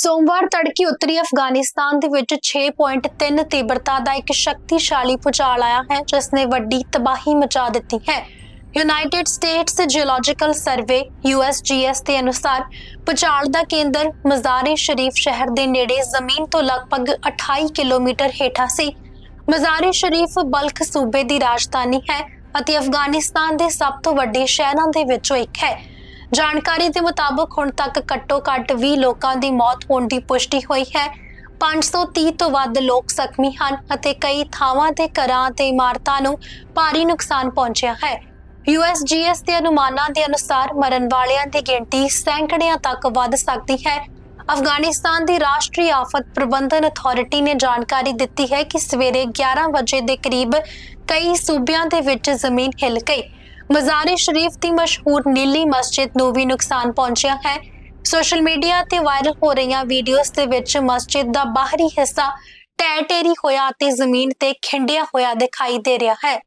ਸੋਮਵਾਰ ਤੜਕੇ ਉੱਤਰੀ ਅਫਗਾਨਿਸਤਾਨ ਦੇ ਵਿੱਚ 6.3 ਤੀਬਰਤਾ ਦਾ ਇੱਕ ਸ਼ਕਤੀਸ਼ਾਲੀ ਭੂਚਾਲ ਆਇਆ ਹੈ ਜਿਸ ਨੇ ਵੱਡੀ ਤਬਾਹੀ ਮਚਾ ਦਿੱਤੀ ਹੈ। United States Geological Survey USGS ਦੇ ਅਨੁਸਾਰ ਭੂਚਾਲ ਦਾ ਕੇਂਦਰ ਮਜ਼ਾਰੇ ਸ਼ਰੀਫ ਸ਼ਹਿਰ ਦੇ ਨੇੜੇ ਜ਼ਮੀਨ ਤੋਂ ਲਗਭਗ 28 ਕਿਲੋਮੀਟਰ ਹੇਠਾਂ ਸੀ। ਮਜ਼ਾਰੇ ਸ਼ਰੀਫ ਬਲਖ ਸੂਬੇ ਦੀ ਰਾਜਧਾਨੀ ਹੈ ਅਤੇ ਅਫਗਾਨਿਸਤਾਨ ਦੇ ਸਭ ਤੋਂ ਵੱਡੇ ਸ਼ਹਿਰਾਂ ਦੇ ਵਿੱਚੋਂ ਇੱਕ ਹੈ। ਜਾਣਕਾਰੀ ਦੇ ਮੁਤਾਬਕ ਹੁਣ ਤੱਕ ਘੱਟੋ-ਘੱਟ 20 ਲੋਕਾਂ ਦੀ ਮੌਤ ਹੋਣ ਦੀ ਪੁਸ਼ਟੀ ਹੋਈ ਹੈ। 530 ਤੋਂ ਵੱਧ ਲੋਕ ਜ਼ਖਮੀ ਹਨ ਅਤੇ ਕਈ ਥਾਵਾਂ ਤੇ ਘਰਾਂ ਤੇ ਇਮਾਰਤਾਂ ਨੂੰ ਭਾਰੀ ਨੁਕਸਾਨ ਪਹੁੰਚਿਆ ਹੈ। USGS ਦੇ ਅਨੁਮਾਨਾਂ ਦੇ ਅਨੁਸਾਰ ਮਰਨ ਵਾਲਿਆਂ ਦੀ ਗਿਣਤੀ ਸੈਂਕੜਿਆਂ ਤੱਕ ਵੱਧ ਸਕਦੀ ਹੈ। ਅਫਗਾਨਿਸਤਾਨ ਦੀ ਰਾਸ਼ਟਰੀ ਆਫਤ ਪ੍ਰਬੰਧਨ ਅਥਾਰਟੀ ਨੇ ਜਾਣਕਾਰੀ ਦਿੱਤੀ ਹੈ ਕਿ ਸਵੇਰੇ 11 ਵਜੇ ਦੇ ਕਰੀਬ ਕਈ ਸੂਬਿਆਂ ਦੇ ਵਿੱਚ ਜ਼ਮੀਨ ਹਿੱਲ ਗਈ। ਮਜ਼ਾਰੇ ਸ਼ਰੀਫ ਦੀ ਮਸ਼ਹੂਰ ਨੀਲੀ ਮਸਜਿਦ ਨੂੰ ਵੀ ਨੁਕਸਾਨ ਪਹੁੰਚਿਆ ਹੈ। ਸੋਸ਼ਲ ਮੀਡੀਆ ਤੇ ਵਾਇਰਲ ਹੋ ਰਹੀਆਂ ਵੀਡੀਓਜ਼ ਦੇ ਵਿੱਚ ਮਸਜਿਦ ਦਾ ਬਾਹਰੀ ਹਿੱਸਾ ਟੈਰ ਟੇਰੀ ਹੋਇਆ ਅਤੇ ਜ਼ਮੀਨ ਤੇ ਖਿੰਡਿਆ ਹੋਇਆ ਦਿਖਾਈ ਦੇ ਰਿਹਾ ਹੈ।